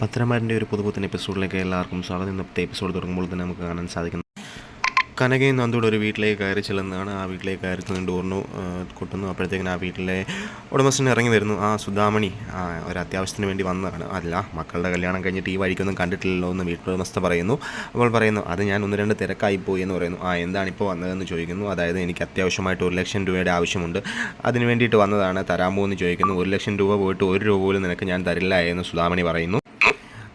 പത്തനംമാരിന്റെ ഒരു പുതുപുത്തൻ എപ്പിസോഡിലേക്ക് എല്ലാവർക്കും സ്വാഗതം. ഇന്നത്തെ എപ്പിസോഡ് തുടങ്ങുമ്പോൾ തന്നെ നമുക്ക് കാണാൻ സാധിക്കുന്നു കനകയും നന്ദിയുടെ ഒരു വീട്ടിലേക്ക് കയറി ചെല്ലുന്നതാണ്. ആ വീട്ടിലേക്ക് കയറി ചെന്ന് ഡോറിനു കൊട്ടുന്നു. അപ്പോഴത്തേക്കിന് ആ വീട്ടിലെ ഉടമസ്ഥൻ ഇറങ്ങി വരുന്നു. ആ സുധാമണി ഒരു അത്യാവശ്യത്തിന് വേണ്ടി വന്നതാണ്. അല്ല മക്കളുടെ കല്യാണം കഴിഞ്ഞിട്ട് ഈ വഴിക്കൊന്നും കണ്ടിട്ടില്ലല്ലോ എന്ന് വീട്ടുടമസ്ഥ പറയുന്നു. അപ്പോൾ പറയുന്നു അത് ഞാൻ ഒന്ന് രണ്ട് തിരക്കായി പോയി എന്ന് പറയുന്നു. ആ എന്താണ് ഇപ്പോൾ വന്നതെന്ന് ചോദിക്കുന്നു. അതായത് എനിക്ക് അത്യാവശ്യമായിട്ട് ഒരു ലക്ഷം രൂപയുടെ ആവശ്യമുണ്ട്. അതിന് വേണ്ടിയിട്ട് വന്നതാണ് തരാമോ എന്ന് ചോദിക്കുന്നു. ഒരു ലക്ഷം രൂപ പോയിട്ട് ഒരു രൂപ പോലും നിനക്ക് ഞാൻ തരില്ല എന്ന് സുധാമണി പറയുന്നു.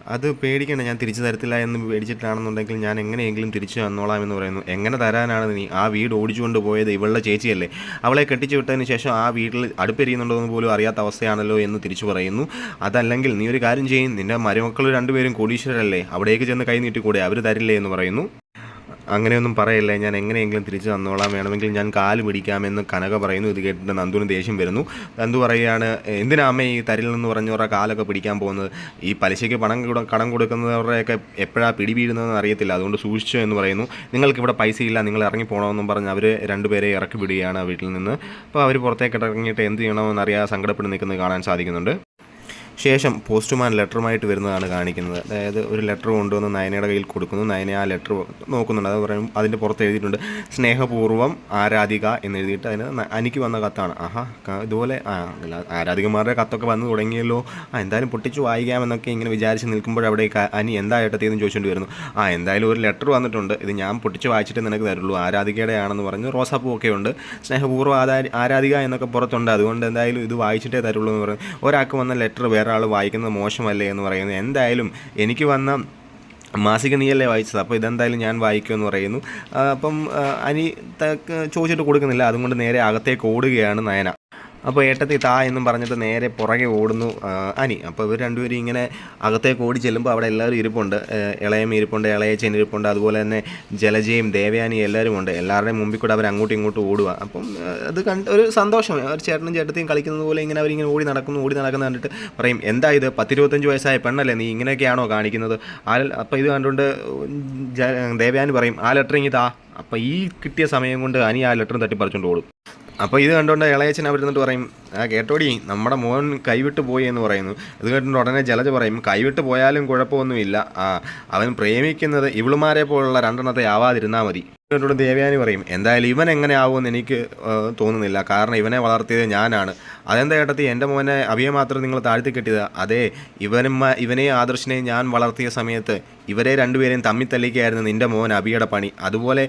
അത് പേടിക്കണ്ട ഞാൻ തിരിച്ചു തരത്തില്ല എന്ന് പേടിച്ചിട്ടാണെന്നുണ്ടെങ്കിൽ ഞാൻ എങ്ങനെയെങ്കിലും തിരിച്ചു തന്നോളാം എന്ന് പറയുന്നു. എങ്ങനെ തരാനാണ് നീ? ആ വീട് ഓടിച്ചുകൊണ്ട് പോയത് ഇവളുടെ ചേച്ചിയല്ലേ. അവളെ കെട്ടിച്ചു വിട്ടതിന് ശേഷം ആ വീട്ടിൽ അടുപ്പെരിയുന്നുണ്ടോ എന്ന് പോലും അറിയാത്ത അവസ്ഥയാണല്ലോ എന്ന് തിരിച്ചു പറയുന്നു. അതല്ലെങ്കിൽ നീ ഒരു കാര്യം ചെയ്യും. നിന്റെ മരുമക്കൾ രണ്ടുപേരും കോടീശ്വരല്ലേ അവിടേക്ക് ചെന്ന് കൈ നീട്ടിക്കൂടെ? അവർ തരില്ലേ എന്ന് പറയുന്നു. അങ്ങനെയൊന്നും പറയല്ലേ ഞാൻ എങ്ങനെയെങ്കിലും തിരിച്ചു തന്നോളാം വേണമെങ്കിൽ ഞാൻ കാൽ പിടിക്കാമെന്ന് കനക പറയുന്നു. ഇത് കേട്ടിട്ട് നന്ദുവിന് ദേഷ്യം വരുന്നു. നന്ദു പറയുകയാണ് എന്തിനാ അമ്മ ഈ നിന്ന് പറഞ്ഞവരുടെ കാലൊക്കെ പിടിക്കാൻ പോകുന്നത്? ഈ പലിശയ്ക്ക് പണം കൊടു- കടം കൊടുക്കുന്നവരുടെയൊക്കെ എപ്പോഴാണ് പിടി വീഴുന്നതെന്ന് അറിയത്തില്ല. അതുകൊണ്ട് സൂക്ഷിച്ചു എന്ന് പറയുന്നു. നിങ്ങൾക്കിവിടെ പൈസ ഇല്ല നിങ്ങൾ ഇറങ്ങി പോകണമെന്നും പറഞ്ഞ് അവർ രണ്ടുപേരെ ഇറക്കി വിടുകയാണ് വീട്ടിൽ നിന്ന്. അപ്പോൾ അവർ പുറത്തേക്ക് ഇറങ്ങിയിട്ട് എന്ത് ചെയ്യണമെന്നറിയാതെ സങ്കടപ്പെട്ട് നിൽക്കുന്നത് കാണാൻ സാധിക്കുന്നുണ്ട്. ശേഷം പോസ്റ്റ്മാൻ ലെറ്ററുമായിട്ട് വരുന്നതാണ് കാണിക്കുന്നത്. അതായത് ഒരു ലെറ്റർ കൊണ്ടുവന്ന് നയനയുടെ കയ്യിൽ കൊടുക്കുന്നു. നയന ആ ലെറ്റർ നോക്കുന്നുണ്ട്. അത് പറയും അതിന്റെ പുറത്ത് എഴുതിയിട്ടുണ്ട് സ്നേഹപൂർവം ആരാധിക എന്നെഴുതിയിട്ട് അതിന് അനിക്ക് വന്ന കത്താണ്. ആഹാ ഇതുപോലെ ആരാധികമാരുടെ കത്തൊക്കെ വന്നു തുടങ്ങിയല്ലോ. ആ എന്തായാലും പൊട്ടിച്ച് വായിക്കാമെന്നൊക്കെ ഇങ്ങനെ വിചാരിച്ച് നിൽക്കുമ്പോൾ അവിടെ അനി എന്താ ഏട്ടത്തിയെന്ന് ചോദിച്ചുകൊണ്ട് വരുന്നു. ആ എന്തായാലും ഒരു ലെറ്റർ വന്നിട്ടുണ്ട്. ഇത് ഞാൻ പൊട്ടിച്ച് വായിച്ചിട്ട് നിനക്ക് തരുള്ളൂ. ആരാധികയുടെ ആണെന്ന് പറഞ്ഞ് റോസാപ്പൂ ഒക്കെ ഉണ്ട് സ്നേഹപൂർവം ആരാധിക എന്നൊക്കെ പുറത്തുണ്ട്. അതുകൊണ്ട് എന്തായാലും ഇത് വായിച്ചിട്ടേ തരുള്ളൂ എന്ന് പറഞ്ഞു. ഒരാൾക്ക് വന്ന ലെറ്റർ വേറെ ആൾ വായിക്കുന്നത് മോശമല്ലേ എന്ന് പറയുന്നത് എന്തായാലും എനിക്ക് വന്ന മാസിക നീയല്ലേ വായിച്ചത്? അപ്പോൾ ഇതെന്തായാലും ഞാൻ വായിക്കുമെന്ന് പറയുന്നു. അപ്പം അനി ചോദിച്ചിട്ട് കൊടുക്കുന്നില്ല. അതുകൊണ്ട് നേരെ അകത്തേക്ക് ഓടുകയാണ് നയന. അപ്പോൾ ഏട്ടത്തി താ എന്നും പറഞ്ഞിട്ട് നേരെ പുറകെ ഓടുന്നു അനി. അപ്പോൾ ഇവർ രണ്ടുപേരും ഇങ്ങനെ അകത്തേക്ക് ഓടി ചെല്ലുമ്പോൾ അവിടെ എല്ലാവരും ഇരിപ്പുണ്ട്. ഇളയം ഇരിപ്പുണ്ട് ഇളയച്ചൻ ഇരിപ്പുണ്ട് അതുപോലെ തന്നെ ജലജയും ദേവയാനിയും എല്ലാവരും ഉണ്ട്. എല്ലാവരുടെയും മുമ്പിൽ കൂടെ അവർ അങ്ങോട്ടും ഇങ്ങോട്ടും ഓടുക അപ്പം അത് കണ്ട് ഒരു സന്തോഷം. ഒരു ചേട്ടനും ചേട്ടത്തിയും കളിക്കുന്നത് പോലെ ഇങ്ങനെ അവരിങ്ങനെ ഓടി നടക്കുന്നു ഓടി നടക്കുന്ന കണ്ടിട്ട് പറയും എന്താ ഇത്? പത്തിരുപത്തഞ്ച് വയസ്സായ പെണ്ണല്ലേ നീ? ഇങ്ങനെയൊക്കെയാണോ കാണിക്കുന്നത്? ആ അപ്പോൾ ഇത് കണ്ടുകൊണ്ട് ദേവയാനി പറയും ആ ലെറ്റർ ഇങ്ങി അപ്പോൾ ഈ കിട്ടിയ സമയം കൊണ്ട് അനി ആ ലെറ്ററും തട്ടിപ്പറിച്ചുകൊണ്ട് ഓടും. അപ്പോൾ ഇത് കണ്ടുകൊണ്ട് ഇളയച്ചൻ അവരുന്നിട്ട് പറയും ആ കേട്ടോടി നമ്മുടെ മോൻ കൈവിട്ട് പോയി എന്ന് പറയുന്നു. ഇത് കേട്ടിട്ട് ഉടനെ ജലജ പറയും കൈവിട്ട് പോയാലും കുഴപ്പമൊന്നുമില്ല. അവൻ പ്രേമിക്കുന്നത് ഇവളുമാരെ പോലുള്ള രണ്ടെണ്ണത്തെ ആവാതിരുന്നാൽ മതി. എന്നിട്ട് ദേവയാനി പറയും എന്തായാലും ഇവൻ എങ്ങനെ ആവുമെന്ന് എനിക്ക് തോന്നുന്നില്ല. കാരണം ഇവനെ വളർത്തിയത് ഞാനാണ്. അതെന്താ ഏട്ടത്തി എന്റെ മോനെ അവിയെ മാത്രം നിങ്ങൾ താഴ്ത്തി കെട്ടിയത്? അതെ ഇവനും ഇവനെ ആദർശിനെയും ഞാൻ വളർത്തിയ സമയത്ത് ഇവരെ രണ്ടുപേരെയും തമ്മി തല്ലിക്കായിരുന്നു നിന്റെ മോൻ അബിയുടെ പണി. അതുപോലെ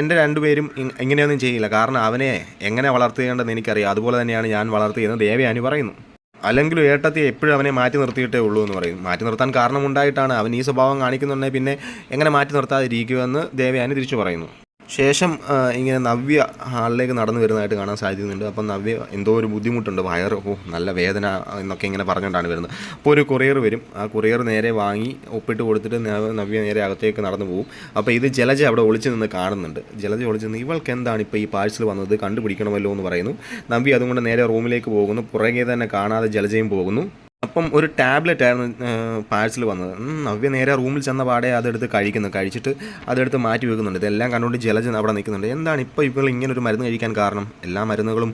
എന്റെ രണ്ടുപേരും ഇങ്ങനെയൊന്നും ചെയ്യില്ല. കാരണം അവനെ എങ്ങനെ വളർത്തിയേണ്ടതെന്ന് എനിക്കറിയാം. അതുപോലെ തന്നെയാണ് ഞാൻ വളർത്തിയതെന്ന് ദേവയാനി പറയുന്നു. അല്ലെങ്കിലും ഏട്ടത്തി എപ്പോഴും അവനെ മാറ്റി നിർത്തിയിട്ടേ ഉള്ളൂ എന്ന് പറയും. മാറ്റി നിർത്താൻ കാരണമുണ്ടായിട്ടാണ് അവൻ ഈ സ്വഭാവം കാണിക്കുന്നുണ്ടെങ്കിൽ പിന്നെ എങ്ങനെ മാറ്റി നിർത്താതിരിക്കുമെന്ന് ദേവയാനി തിരിച്ചു പറയുന്നു. ശേഷം ഇങ്ങനെ നവ്യ ഹാളിലേക്ക് നടന്നു വരുന്നതായിട്ട് കാണാൻ സാധിക്കുന്നുണ്ട്. അപ്പം നവ്യ എന്തോ ഒരു ബുദ്ധിമുട്ടുണ്ട്. വയറ് ഓ നല്ല വേദന എന്നൊക്കെ ഇങ്ങനെ പറഞ്ഞുകൊണ്ടാണ് വരുന്നത്. അപ്പോൾ ഒരു കൊറിയർ വരും. ആ കൊറിയർ നേരെ വാങ്ങി ഒപ്പിട്ട് കൊടുത്തിട്ട് നവ്യ നേരെ അകത്തേക്ക് നടന്നു പോകും. അപ്പോൾ ഇത് ജലജ അവിടെ ഒളിച്ചു നിന്ന് കാണുന്നുണ്ട്. ജലജ ഒളിച്ചു നിന്ന് ഇവൾക്ക് എന്താണ് ഇപ്പോൾ ഈ പാഴ്സൽ വന്നത്? കണ്ടുപിടിക്കണമല്ലോ എന്ന് പറയുന്നു. നവ്യ അതുകൊണ്ട് നേരെ റൂമിലേക്ക് പോകുന്നു. പുറകെ തന്നെ കാണാതെ ജലജയും പോകുന്നു. അപ്പം ഒരു ടാബ്ലറ്റ് ആയിരുന്നു പാഴ്സൽ വന്നത്. നവ്യ നേരെ റൂമിൽ ചെന്ന പാടെ അതെടുത്ത് കഴിക്കുന്നു. കഴിച്ചിട്ട് അതെടുത്ത് മാറ്റി വെക്കുന്നുണ്ട്. ഇതെല്ലാം കണ്ടുകൊണ്ട് ജലജ അവിടെ നിൽക്കുന്നുണ്ട്. എന്താണ് ഇപ്പോൾ ഇപ്പോൾ ഇങ്ങനെ ഒരു മരുന്ന് കഴിക്കാൻ കാരണം? എല്ലാ മരുന്നുകളും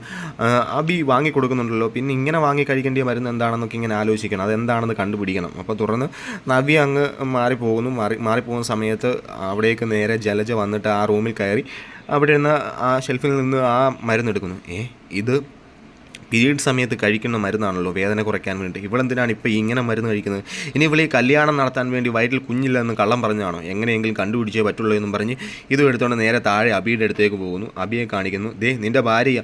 അബി വാങ്ങി കൊടുക്കുന്നുണ്ടല്ലോ. പിന്നെ ഇങ്ങനെ വാങ്ങി കഴിക്കേണ്ട മരുന്ന് എന്താണെന്നൊക്കെ ഇങ്ങനെ ആലോചിക്കണം. അതെന്താണെന്ന് കണ്ടുപിടിക്കണം. അപ്പോൾ തുടർന്ന് നവ്യ അങ്ങ് മാറിപ്പോകുന്നു. മാറി മാറിപ്പോകുന്ന സമയത്ത് അവിടേക്ക് നേരെ ജലജ വന്നിട്ട് ആ റൂമിൽ കയറി അവിടെ നിന്ന് ആ ഷെൽഫിൽ നിന്ന് ആ മരുന്ന് എടുക്കുന്നു ഏ ഇത് പീരീഡ് സമയത്ത് കഴിക്കുന്ന മരുന്നാണല്ലോ വേദന കുറയ്ക്കാൻ വേണ്ടി ഇവളെന്തിനാണ് ഇപ്പോൾ ഇങ്ങനെ മരുന്ന് കഴിക്കുന്നത്? ഇനി ഇവളീ കല്യാണം നടത്താൻ വേണ്ടി വയറ്റിൽ കുഞ്ഞില്ലെന്ന് കള്ളം പറഞ്ഞാണോ? എങ്ങനെയെങ്കിലും കണ്ടുപിടിച്ചേ പറ്റുള്ളൂ എന്നും പറഞ്ഞ് ഇതും എടുത്തുകൊണ്ട് നേരെ താഴെ അബിയുടെ അടുത്തേക്ക് പോകുന്നു. അബിയെ കാണിക്കുന്നു. ദേ നിന്റെ ഭാര്യ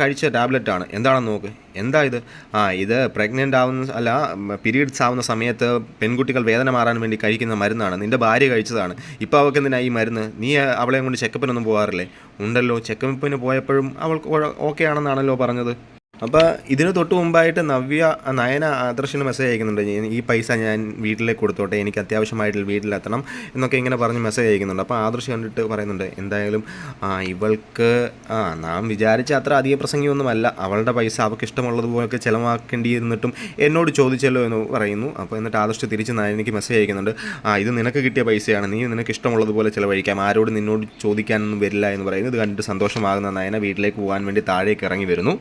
കഴിച്ച ടാബ്ലറ്റാണ്. എന്താണെന്ന് നോക്ക്. എന്താ ഇത്? ആ ഇത് പ്രഗ്നന്റ് ആവുന്ന അല്ല പീരീഡ്സ് ആവുന്ന സമയത്ത് പെൺകുട്ടികൾ വേദന മാറാൻ വേണ്ടി കഴിക്കുന്ന മരുന്നാണ്. നിന്റെ ഭാര്യ കഴിച്ചതാണ്. ഇപ്പോൾ അവൾക്ക് എന്തിനാ ഈ മരുന്ന്? നീ അവളെയും കൊണ്ട് ചെക്കപ്പിനൊന്നും പോകാറില്ലേ ഉണ്ടല്ലോ ചെക്കപ്പിന് പോയപ്പോഴും അവൾക്ക് ഓക്കെ ആണെന്നാണല്ലോ പറഞ്ഞത്. അപ്പോൾ ഇതിന് തൊട്ട് മുമ്പായിട്ട് നവ്യ നയന ആദർശിന് മെസ്സേജ് അയക്കുന്നുണ്ട്. ഈ- പൈസ ഞാൻ വീട്ടിലേക്ക് കൊടുത്തോട്ടെ എനിക്ക് അത്യാവശ്യമായിട്ട് വീട്ടിലെത്തണം എന്നൊക്കെ ഇങ്ങനെ പറഞ്ഞ് മെസ്സേജ് അയക്കുന്നുണ്ട്. അപ്പോൾ ആദർശ് കണ്ടിട്ട് പറയുന്നുണ്ട് എന്തായാലും ഇവൾക്ക് ആ നാം വിചാരിച്ച അത്ര അധിക പ്രസംഗിയൊന്നുമല്ല. അവളുടെ പൈസ അവൾക്ക് ഇഷ്ടമുള്ളതുപോലൊക്കെ ചിലവാക്കേണ്ടിയിരുന്നിട്ടും എന്നോട് ചോദിച്ചല്ലോ എന്ന് പറയുന്നു. അപ്പോൾ എന്നിട്ട് ആദർശ് തിരിച്ച് നയനയ്ക്ക് മെസ്സേജ് അയക്കുന്നുണ്ട് ആ ഇത് നിനക്ക് കിട്ടിയ പൈസയാണ്. നീ നിനക്ക് ഇഷ്ടമുള്ളതുപോലെ ചിലവഴിക്കാം. ആരോട് നിന്നോട് ചോദിക്കാനൊന്നും വരില്ല എന്ന് പറയുന്നു. ഇത് കണ്ടിട്ട് സന്തോഷമാകുന്ന നയന വീട്ടിലേക്ക് പോകാൻ വേണ്ടി താഴേക്ക് ഇറങ്ങി വരുന്നു.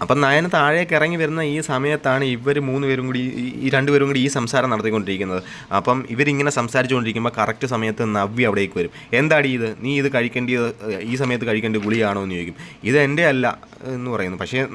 അപ്പം നയന താഴേക്ക് ഇറങ്ങി വരുന്ന ഈ സമയത്താണ് ഇവർ മൂന്ന് പേരും കൂടി ഈ- രണ്ടുപേരും കൂടി ഈ സംസാരം നടത്തിക്കൊണ്ടിരിക്കുന്നത്. അപ്പം ഇവരിങ്ങനെ സംസാരിച്ചുകൊണ്ടിരിക്കുമ്പോൾ കറക്റ്റ് സമയത്ത് നവ്യ അവിടേക്ക് വരും. എന്താടി ഇത്? നീ ഇത് കഴിക്കേണ്ടത് ഈ സമയത്ത് കഴിക്കേണ്ട ഗുളിയാണോ? എന്ന് ചോദിക്കും. ഇത് എന്റെ അല്ല എന്ന് പറയുന്നു. പക്ഷേ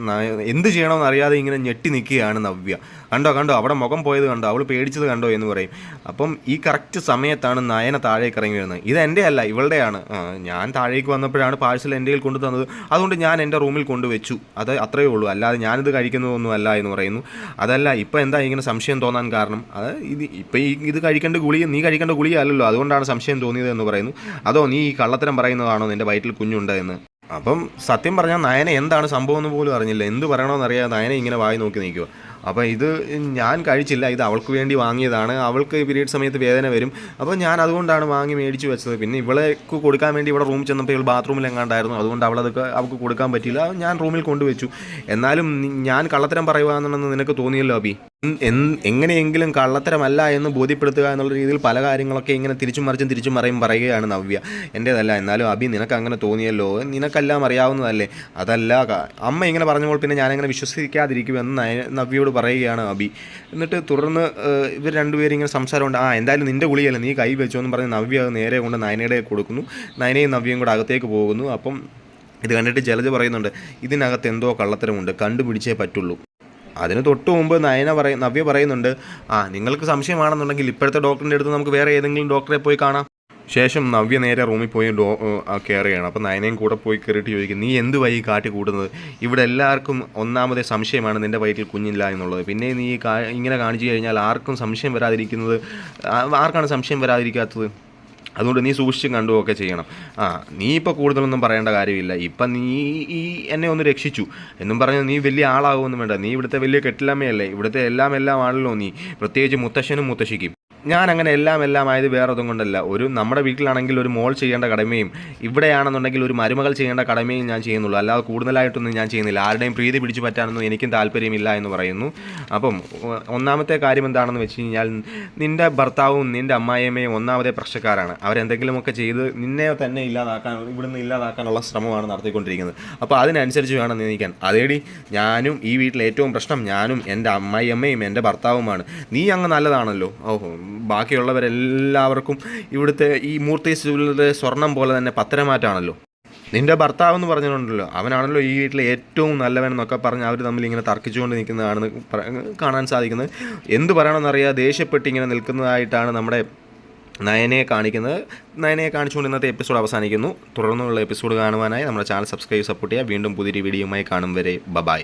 എന്ത് ചെയ്യണമെന്ന് അറിയാതെ ഇങ്ങനെ ഞെട്ടി നിൽക്കുകയാണ് നവ്യ. കണ്ടോ കണ്ടോ അവിടെ മുഖം പോയത് കണ്ടോ അവൾ പേടിച്ചത് കണ്ടോ? എന്ന് പറയും. അപ്പം ഈ കറക്റ്റ് സമയത്താണ് നയന താഴേക്ക് ഇറങ്ങി വരുന്നത്. ഇത് എന്റെ അല്ല ഇവളുടെയാണ്. ഞാൻ താഴേക്ക് വന്നപ്പോഴാണ് പാഴ്സൽ എന്റെ കയ്യിൽ കൊണ്ടു തന്നത് അതുകൊണ്ട് ഞാൻ എന്റെ റൂമിൽ കൊണ്ടുവച്ചു. അത് അത്രയേ ഉള്ളൂ. അല്ലാതെ ഞാനിത് കഴിക്കുന്നതൊന്നും അല്ല എന്ന് പറയുന്നു. അതല്ല ഇപ്പോൾ എന്താ ഇങ്ങനെ സംശയം തോന്നാൻ കാരണം? അത് ഇത് ഇപ്പോൾ ഈ ഇത് കഴിക്കേണ്ട ഗുളിക നീ കഴിക്കേണ്ട ഗുളിക അല്ലല്ലോ അതുകൊണ്ടാണ് സംശയം തോന്നിയത് എന്ന് പറയുന്നു. അതോ നീ ഈ കള്ളത്തരം പറയുന്നതാണോ നിന്റെ വയറ്റിൽ കുഞ്ഞുണ്ട് എന്ന്? അപ്പം സത്യം പറഞ്ഞാൽ നയന എന്താണ് സംഭവം എന്ന് പോലും അറിഞ്ഞില്ല. എന്ത് പറയണമെന്നറിയാതെ നയന ഇങ്ങനെ വായി നോക്കി നിൽക്കുക അപ്പോൾ ഇത് ഞാൻ കഴിച്ചില്ല ഇത് അവൾക്ക് വേണ്ടി വാങ്ങിയതാണ്. അവൾക്ക് പീരീഡ് സമയത്ത് വേദന വരും. അപ്പോൾ ഞാൻ അതുകൊണ്ടാണ് വാങ്ങി മേടിച്ച് വെച്ചത്. പിന്നെ ഇവളേക്ക് കൊടുക്കാൻ വേണ്ടി ഇവിടെ റൂമിൽ ചെന്നപ്പോൾ ഇവൾ ബാത്റൂമിൽ എങ്ങാണ്ടായിരുന്നു. അതുകൊണ്ട് അവളതൊക്കെ അവൾക്ക് കൊടുക്കാൻ പറ്റിയില്ല. ഞാൻ റൂമിൽ കൊണ്ടുവച്ചു. എന്നാലും ഞാൻ കള്ളത്തരം പറയുവാണെന്ന് നിനക്ക് തോന്നിയല്ലോ അബി? എങ്ങനെയെങ്കിലും കള്ളത്തരമല്ല എന്ന് ബോധ്യപ്പെടുത്തുക എന്നുള്ള രീതിയിൽ പല കാര്യങ്ങളൊക്കെ ഇങ്ങനെ തിരിച്ചും മറിച്ചും തിരിച്ചും മറിയും പറയുകയാണ് നവ്യ. എന്റെതല്ല എന്നാലും അബി നിനക്ക് അങ്ങനെ തോന്നിയല്ലോ. നിനക്കെല്ലാം അറിയാവുന്നതല്ലേ? അതല്ല അമ്മ ഇങ്ങനെ പറഞ്ഞപ്പോൾ പിന്നെ ഞാനങ്ങനെ വിശ്വസിക്കാതിരിക്കുമെന്ന് നവ്യയോട് പറയുകയാണ് അബി എന്നിട്ട് തുടർന്ന് ഇവർ രണ്ടുപേരും ഇങ്ങനെ സംസാരമുണ്ട്. ആ എന്തായാലും നിന്റെ ഗുളിയല്ല നീ കൈ വെച്ചോ എന്ന് പറഞ്ഞ് നവ്യ നേരെ കൊണ്ട് നയനയുടെ കൊടുക്കുന്നു. നയനയും നവ്യയും കൂടെ അകത്തേക്ക് പോകുന്നു. അപ്പം ഇത് കണ്ടിട്ട് ജലജ പറയുന്നുണ്ട് ഇതിനകത്ത് എന്തോ കള്ളത്തരമുണ്ട്. കണ്ടുപിടിച്ചേ പറ്റുള്ളൂ. അതിന് തൊട്ട് മുമ്പ് നയന പറയ നവ്യ പറയുന്നുണ്ട് ആ നിങ്ങൾക്ക് സംശയമാണെന്നുണ്ടെങ്കിൽ ഇപ്പോഴത്തെ ഡോക്ടറിന്റെ അടുത്ത് നമുക്ക് വേറെ ഏതെങ്കിലും ഡോക്ടറെ പോയി കാണാം. ശേഷം നവ്യ നേരെ റൂമിൽ പോയി ഡോ കെയർ ചെയ്യണം അപ്പോൾ നയനയും കൂടെ പോയി കയറിയിട്ട് ചോദിക്കും നീ എന്ത് വൈ കാട്ടി കൂടുന്നത്? ഇവിടെ എല്ലാവർക്കും ഒന്നാമതേ സംശയമാണ് നിന്റെ വയറ്റിൽ കുഞ്ഞില്ല എന്നുള്ളത്. പിന്നെ നീ ഇങ്ങനെ കാണിച്ചു കഴിഞ്ഞാൽ ആർക്കും സംശയം വരാതിരിക്കുന്നത് ആർക്കാണ് സംശയം വരാതിരിക്കാത്തത്? അതുകൊണ്ട് നീ സൂക്ഷിച്ചും കണ്ടുമൊക്കെ ചെയ്യണം. ആ നീ ഇപ്പോൾ കൂടുതലൊന്നും പറയേണ്ട കാര്യമില്ല. ഇപ്പം നീ ഈ എന്നെ ഒന്ന് രക്ഷിച്ചു. എന്നും പറഞ്ഞ് നീ വലിയ ആളാകുമെന്ന് വേണ്ട. നീ ഇവിടുത്തെ വലിയ കെട്ടിലമ്മയല്ലേ ഇവിടുത്തെ എല്ലാം എല്ലാം ആണല്ലോ നീ. പ്രത്യേകിച്ച് മുത്തശ്ശനും മുത്തശ്ശിക്കും. ഞാൻ അങ്ങനെ എല്ലാം എല്ലാം ആയത് വേറെ ഒന്നും കൊണ്ടല്ല. ഒരു നമ്മുടെ വീട്ടിലാണെങ്കിൽ ഒരു മോൾ ചെയ്യേണ്ട കടമയും ഇവിടെയാണെന്നുണ്ടെങ്കിൽ ഒരു മരുമകൾ ചെയ്യേണ്ട കടമയും ഞാൻ ചെയ്യുന്നുള്ളൂ. അല്ലാതെ കൂടുതലായിട്ടൊന്നും ഞാൻ ചെയ്യുന്നില്ല. ആരുടെയും പ്രീതി പിടിച്ചു പറ്റാനൊന്നും എനിക്കും താല്പര്യമില്ല എന്ന് പറയുന്നു. അപ്പം ഒന്നാമത്തെ കാര്യം എന്താണെന്ന് വെച്ച് കഴിഞ്ഞാൽ നിന്റെ ഭർത്താവും നിന്റെ അമ്മായിയമ്മയും ഒന്നാമതേ പ്രശ്നക്കാരാണ്. അവരെന്തെങ്കിലുമൊക്കെ ചെയ്ത് നിന്നെ തന്നെ ഇല്ലാതാക്കാൻ ഇവിടുന്ന് ഇല്ലാതാക്കാനുള്ള ശ്രമമാണ് നടത്തിക്കൊണ്ടിരിക്കുന്നത്. അപ്പോൾ അതിനനുസരിച്ച് വേണം നീ നിൽക്കാൻ അതേടി ഞാനും ഈ വീട്ടിലെ ഏറ്റവും പ്രശ്നം ഞാനും എന്റെ അമ്മായിയമ്മയും എന്റെ ഭർത്താവുമാണ്. നീ അങ്ങ് നല്ലതാണല്ലോ. ഓഹോ ബാക്കിയുള്ളവരെല്ലാവർക്കും ഇവിടുത്തെ ഈ മൂർത്തി ജ്വല്ലറിയുടെ സ്വർണം പോലെ തന്നെ പത്തരമാറ്റാണല്ലോ നിന്റെ ഭർത്താവ് എന്ന് പറഞ്ഞിട്ടുണ്ടല്ലോ. അവനാണല്ലോ ഈ വീട്ടിലെ ഏറ്റവും നല്ലവൻ എന്നൊക്കെ പറഞ്ഞ് അവർ തമ്മിൽ ഇങ്ങനെ തർക്കിച്ചുകൊണ്ട് നിൽക്കുന്നതാണെന്ന് കാണാൻ സാധിക്കുന്നത്. എന്ത് പറയണമെന്നറിയാതെ ദേഷ്യപ്പെട്ട് ഇങ്ങനെ നിൽക്കുന്നതായിട്ടാണ് നമ്മുടെ നയനയെ കാണിക്കുന്നത്. നയനയെ കാണിച്ചുകൊണ്ട് ഇന്നത്തെ എപ്പിസോഡ് അവസാനിക്കുന്നു. തുടർന്നുള്ള എപ്പിസോഡ് കാണുവാനായി നമ്മുടെ ചാനൽ സബ്സ്ക്രൈബ് സപ്പോർട്ട് ചെയ്യുക. വീണ്ടും പുതിയൊരു വീഡിയോയുമായി കാണും വരെ. ബബായ്